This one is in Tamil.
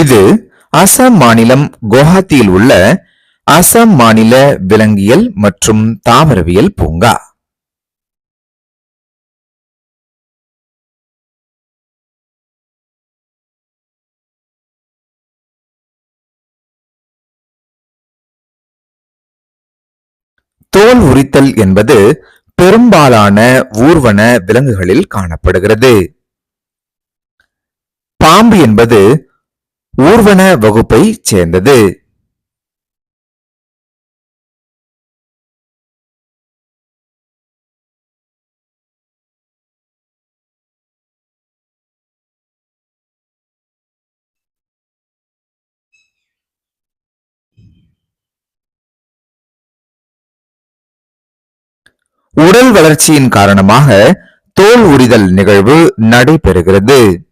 இது அசாம் மாநிலம் குவஹாத்தியில் உள்ள அசாம் மாநில விலங்கியல் மற்றும் தாவரவியல் பூங்கா. தோல் உரித்தல் என்பது பெரும்பாலான ஊர்வன விலங்குகளில் காணப்படுகிறது. பாம்பு என்பது ஊர்வன வகுப்பை சேர்ந்தது. உடல் வளர்ச்சியின் காரணமாக தோல் உரிதல் நிகழ்வு நடைபெறுகிறது.